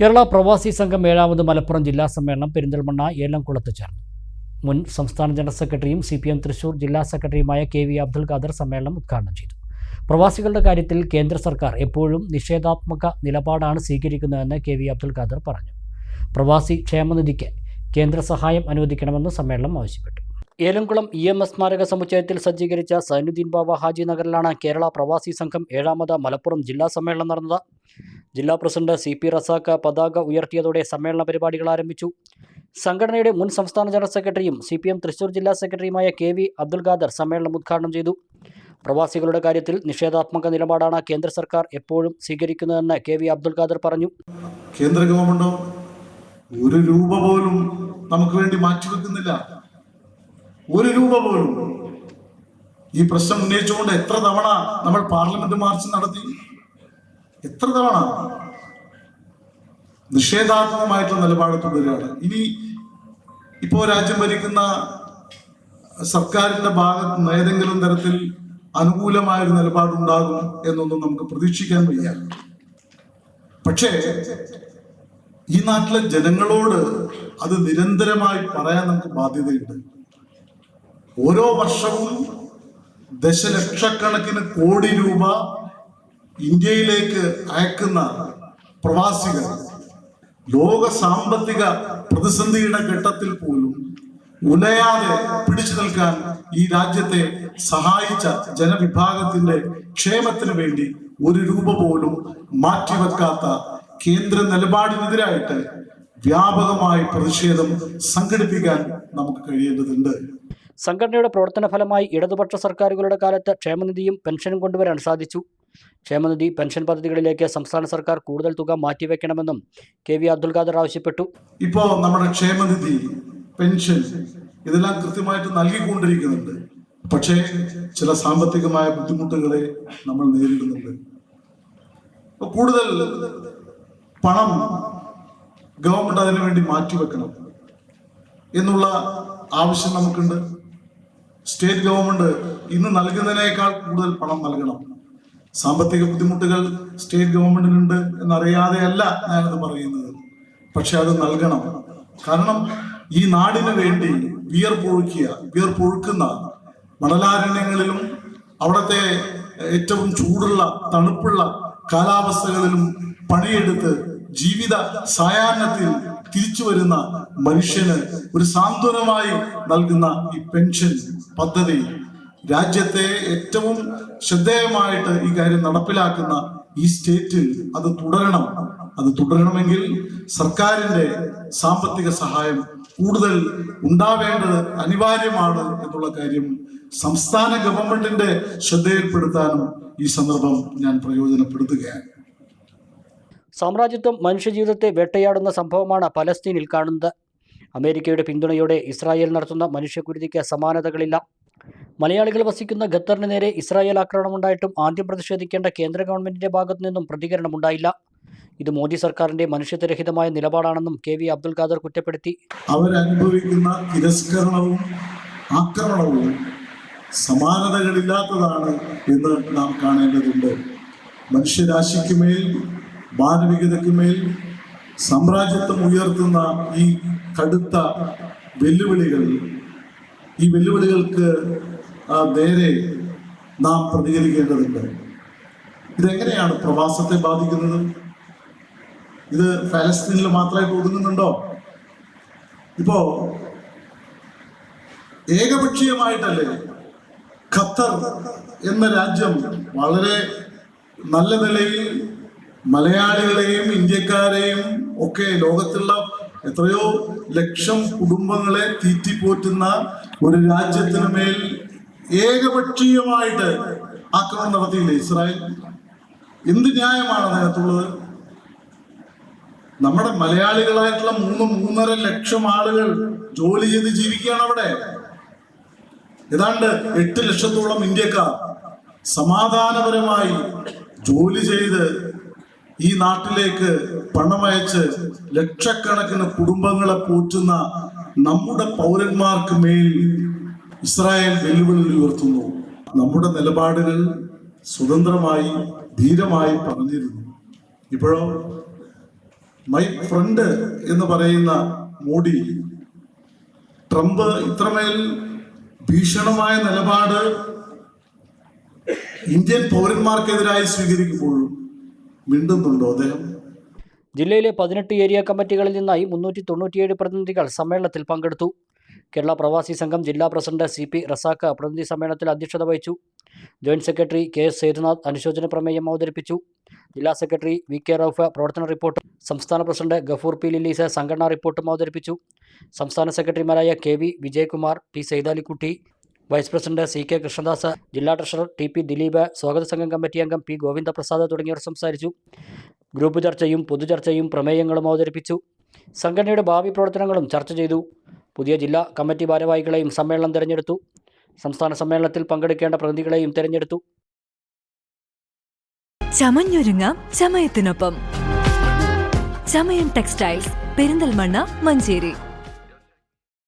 കേരള പ്രവാസി സംഘം ഏഴാമത് മലപ്പുറം ജില്ലാ സമ്മേളനം പെരിന്തൽമണ്ണ ഏലംകുളത്ത് ചേർന്നു. മുൻ സംസ്ഥാന ജനറൽ സെക്രട്ടറിയും സി പി എം തൃശൂർ ജില്ലാ സെക്രട്ടറിയുമായ കെ വി അബ്ദുൽ ഖാദർ സമ്മേളനം ഉദ്ഘാടനം ചെയ്തു. പ്രവാസികളുടെ കാര്യത്തിൽ കേന്ദ്ര സർക്കാർ എപ്പോഴും നിഷേധാത്മക നിലപാടാണ് സ്വീകരിക്കുന്നതെന്ന് കെ വി അബ്ദുൽ ഖാദർ പറഞ്ഞു. പ്രവാസി ക്ഷേമനിധിക്ക് കേന്ദ്ര സഹായം അനുവദിക്കണമെന്ന് സമ്മേളനം ആവശ്യപ്പെട്ടു. ഏലംകുളം ഇ എം എസ് സ്മാരക സമുച്ചയത്തിൽ സജ്ജീകരിച്ച സൈനുദ്ദീൻ ബാബ ഹാജി നഗറിലാണ് കേരള പ്രവാസി സംഘം ഏഴാമത് മലപ്പുറം ജില്ലാ സമ്മേളനം നടന്നത്. ജില്ലാ പ്രസിഡന്റ് സി പി റസാഖ് പതാക ഉയർത്തിയതോടെ സമ്മേളന പരിപാടികൾ ആരംഭിച്ചു. സംഘടനയുടെ മുൻ സംസ്ഥാന ജനറൽ സെക്രട്ടറിയും സി പി എം തൃശൂർ ജില്ലാ സെക്രട്ടറിയുമായ കെ വി അബ്ദുൽ ഖാദർ സമ്മേളനം ഉദ്ഘാടനം ചെയ്തു. പ്രവാസികളുടെ കാര്യത്തിൽ നിഷേധാത്മക നിലപാടാണ് കേന്ദ്ര സർക്കാർ എപ്പോഴും സ്വീകരിക്കുന്നതെന്ന് കെ വി അബ്ദുൽ ഖാദർ പറഞ്ഞു. കേന്ദ്ര ഗവൺമെന്റ് ഒരു രൂപ പോലും നമുക്ക് വേണ്ടി മാറ്റിവെക്കുന്നില്ല. ഒരു രൂപ പോലും. ഈ പ്രശ്നം ഉന്നയിച്ചുകൊണ്ട് എത്ര തവണ നമ്മൾ പാർലമെന്റ് മാർച്ച് നടത്തി എത്ര തവണ? നിഷേധാത്മകമായിട്ടുള്ള നിലപാട് തുടരുകയാണ്. ഇനി ഇപ്പോ രാജ്യം ഭരിക്കുന്ന സർക്കാരിന്റെ ഭാഗത്ത് നിന്ന് ഏതെങ്കിലും തരത്തിൽ അനുകൂലമായൊരു നിലപാടുണ്ടാകും എന്നൊന്നും നമുക്ക് പ്രതീക്ഷിക്കാൻ വയ്യ. പക്ഷേ ഈ നാട്ടിലെ ജനങ്ങളോട് അത് നിരന്തരമായി പറയാൻ നമുക്ക് ബാധ്യതയുണ്ട്. ഓരോ വർഷവും ദശലക്ഷക്കണക്കിന് കോടി രൂപ ഇന്ത്യയിലേക്ക് അയക്കുന്ന പ്രവാസികൾ ലോക സാമ്പത്തിക പ്രതിസന്ധിയുടെ ഘട്ടത്തിൽ പോലും ഉലയാതെ പിടിച്ചു നിൽക്കാൻ ഈ രാജ്യത്തെ സഹായിച്ച ജനവിഭാഗത്തിന്റെ ക്ഷേമത്തിന് വേണ്ടി ഒരു രൂപ പോലും മാറ്റിവെക്കാത്ത കേന്ദ്ര നിലപാടിനെതിരായിട്ട് വ്യാപകമായി പ്രതിഷേധം സംഘടിപ്പിക്കാൻ നമുക്ക് കഴിയേണ്ടതുണ്ട്. സംഘടനയുടെ പ്രവർത്തന ഫലമായി ഇടതുപക്ഷ സർക്കാരുകളുടെ കാലത്ത് ക്ഷേമനിധിയും പെൻഷനും കൊണ്ടുവരാൻ സാധിച്ചു. ക്ഷേമനിധി പെൻഷൻ പദ്ധതികളിലേക്ക് സംസ്ഥാന സർക്കാർ കൂടുതൽ തുക മാറ്റിവെക്കണമെന്നും കെ വി അബ്ദുൽ ഖാദർ ആവശ്യപ്പെട്ടു. ഇപ്പോ നമ്മുടെ ക്ഷേമനിധി പെൻഷൻ ഇതെല്ലാം കൃത്യമായിട്ട് നൽകിക്കൊണ്ടിരിക്കുന്നുണ്ട്. പക്ഷേ ചില സാമ്പത്തികമായ ബുദ്ധിമുട്ടുകളെ നമ്മൾ നേരിടുന്നുണ്ട്. കൂടുതൽ പണം ഗവൺമെന്റ് അതിനു വേണ്ടി മാറ്റിവെക്കണം എന്നുള്ള ആവശ്യം നമുക്കുണ്ട്. സ്റ്റേറ്റ് ഗവൺമെന്റ് ഇന്ന് നൽകുന്നതിനേക്കാൾ കൂടുതൽ പണം നൽകണം. സാമ്പത്തിക ബുദ്ധിമുട്ടുകൾ സ്റ്റേറ്റ് ഗവൺമെന്റിനുണ്ട് എന്നറിയാതെയല്ല ഞാനത് പറയുന്നത്. പക്ഷെ അത് നൽകണം. കാരണം ഈ നാടിന് വേണ്ടി വിയർപ്പൊഴുക്കിയ വിയർപ്പൊഴുക്കുന്ന മണലാരണ്യങ്ങളിലും അവിടുത്തെ ഏറ്റവും ചൂടുള്ള തണുപ്പുള്ള കാലാവസ്ഥകളിലും പണിയെടുത്ത് ജീവിത സായാഹ്നത്തിൽ തിരിച്ചു വരുന്ന മനുഷ്യന് ഒരു സാന്ത്വനമായി നൽകുന്ന ഈ പെൻഷൻ പദ്ധതി രാജ്യത്തെ ഏറ്റവും ശ്രദ്ധേയമായിട്ട് ഈ കാര്യം നടപ്പിലാക്കുന്ന ഈ സ്റ്റേറ്റിൽ അത് തുടരണം. അത് തുടരണമെങ്കിൽ സർക്കാരിന്റെ സാമ്പത്തിക സഹായം കൂടുതൽ ഉണ്ടാവേണ്ടത് അനിവാര്യമാണ് എന്നുള്ള കാര്യം സംസ്ഥാന ഗവൺമെന്റിന്റെ ശ്രദ്ധയിൽപ്പെടുത്താനും ഈ സന്ദർഭം ഞാൻ പ്രയോജനപ്പെടുത്തുകയാണ്. സാമ്രാജ്യത്വം മനുഷ്യജീവിതത്തെ വേട്ടയാടുന്ന സംഭവമാണ് പലസ്തീനിൽ കാണുന്നത്. അമേരിക്കയുടെ പിന്തുണയോടെ ഇസ്രായേൽ നടത്തുന്ന മനുഷ്യക്കുരുതിക്ക് സമാനതകളില്ല. മലയാളികൾ വസിക്കുന്ന ഖത്തറിന് നേരെ ഇസ്രായേൽ ആക്രമണമുണ്ടായിട്ടും ആദ്യം പ്രതിഷേധിക്കേണ്ട കേന്ദ്ര ഗവൺമെന്റിന്റെ ഭാഗത്തു നിന്നും പ്രതികരണമുണ്ടായില്ല ഇത് മോദി സർക്കാരിന്റെ മനുഷ്യത്വരഹിതമായ നിലപാടാണെന്നും കെ വി അബ്ദുൽ ഖാദർ കുറ്റപ്പെടുത്തി. അവരനുഭവിക്കുന്ന തിരസ്കരണവും ആക്രമണവും സമാനതകളില്ലാത്തതാണ് എന്ന് നാം കാണേണ്ടതുണ്ട്. മനുഷ്യരാശിക്കുമേൽ മാനവികതയ്ക്കുമേൽ മാനവികതയ്ക്ക് മേൽ സാമ്രാജ്യത്വം ഉയർത്തുന്ന ഈ കടുത്ത വെല്ലുവിളികൾ ഈ വെല്ലുവിളികൾക്ക് നേരെ നാം പ്രതികരിക്കേണ്ടതുണ്ട്. ഇതെങ്ങനെയാണ് പ്രവാസത്തെ ബാധിക്കുന്നത്? ഇത് ഫലസ്തീനിൽ മാത്രമായിട്ട് ഒതുങ്ങുന്നുണ്ടോ ഇപ്പോ ഏകപക്ഷീയമായിട്ടല്ലേ ഖത്തർ എന്ന രാജ്യം വളരെ നല്ല നിലയിൽ മലയാളികളെയും ഇന്ത്യക്കാരെയും ഒക്കെ ലോകത്തുള്ള എത്രയോ ലക്ഷം കുടുംബങ്ങളെ തീറ്റിപ്പോറ്റുന്ന ഒരു രാജ്യത്തിന് മേൽ ഏകപക്ഷീയമായിട്ട് ആക്രമണം നടത്തിയില്ലേ ഇസ്രായേൽ? എന്ത് ന്യായമാണ് അതിനകത്തുള്ളത്? നമ്മുടെ മലയാളികളായിട്ടുള്ള മൂന്ന് മൂന്നര ലക്ഷം ആളുകൾ ജോലി ചെയ്ത് ജീവിക്കുകയാണ് അവിടെ. ഏതാണ്ട് എട്ട് ലക്ഷത്തോളം ഇന്ത്യക്കാർ സമാധാനപരമായി ജോലി ചെയ്ത് ഈ നാട്ടിലേക്ക് പണമയച്ച് ലക്ഷക്കണക്കിന് കുടുംബങ്ങളെ പോറ്റുന്ന നമ്മുടെ പൗരന്മാർക്ക് മേൽ ഇസ്രായേൽ വെല്ലുവിളി ഉയർത്തുന്നു നമ്മുടെ നിലപാടുകൾ സ്വതന്ത്രമായി ധീരമായി പറഞ്ഞിരുന്നു. ഇപ്പോഴോ മൈ ഫ്രണ്ട് എന്ന് പറയുന്ന മോഡി ട്രംപ് ഇത്രമേൽ ഭീഷണമായ നിലപാട് ഇന്ത്യൻ പൗരന്മാർക്കെതിരായി സ്വീകരിക്കുമ്പോഴും മിണ്ടുന്നുണ്ടോ അദ്ദേഹം? ജില്ലയിലെ പതിനെട്ട് ഏരിയ കമ്മിറ്റികളിൽ നിന്നായി മുന്നൂറ്റി തൊണ്ണൂറ്റിയേഴ് പ്രതിനിധികൾ സമ്മേളനത്തിൽ പങ്കെടുത്തു. കേരള പ്രവാസി സംഘം ജില്ലാ പ്രസിഡന്റ് സി പി റസാഖ് പ്രതിനിധി സമ്മേളനത്തിൽ അധ്യക്ഷത വഹിച്ചു. Joint secretary K S Sethunath അനുശോചന പ്രമേയം അവതരിപ്പിച്ചു. ജില്ലാ സെക്രട്ടറി വി കെ റൌഫ് പ്രവർത്തന റിപ്പോർട്ട് സംസ്ഥാന പ്രസിഡന്റ് ഗഫൂർ പി ലില്ലീസ് സംഘടനാ റിപ്പോർട്ടും അവതരിപ്പിച്ചു. സംസ്ഥാന സെക്രട്ടറിമാരായ K V Vijayakumar P Saithalikutty vice president C K Krishnadas ജില്ലാ ട്രഷറർ ടി പി ദിലീപ് സ്വാഗത സംഘം കമ്മിറ്റി അംഗം പി ഗോവിന്ദപ്രസാദ് തുടങ്ങിയവർ സംസാരിച്ചു. ഗ്രൂപ്പ് ചർച്ചയും പൊതുചർച്ചയും പ്രമേയങ്ങളും അവതരിപ്പിച്ചു. സംഘടനയുടെ ഭാവി പ്രവർത്തനങ്ങളും ചർച്ച ചെയ്തു. പുതിയ ജില്ലാ കമ്മിറ്റി ഭാരവാഹികളെയും സമ്മേളനം തിരഞ്ഞെടുത്തു. സംസ്ഥാന സമ്മേളനത്തിൽ പങ്കെടുക്കേണ്ട പ്രതിനിധികളെയും തിരഞ്ഞെടുത്തു. ചമഞ്ഞൊരുങ്ങാം ചമയത്തിനൊപ്പം. ചമയം ടെക്സ്റ്റൈൽസ് പെരിന്തൽമണ്ണ മഞ്ചേരി.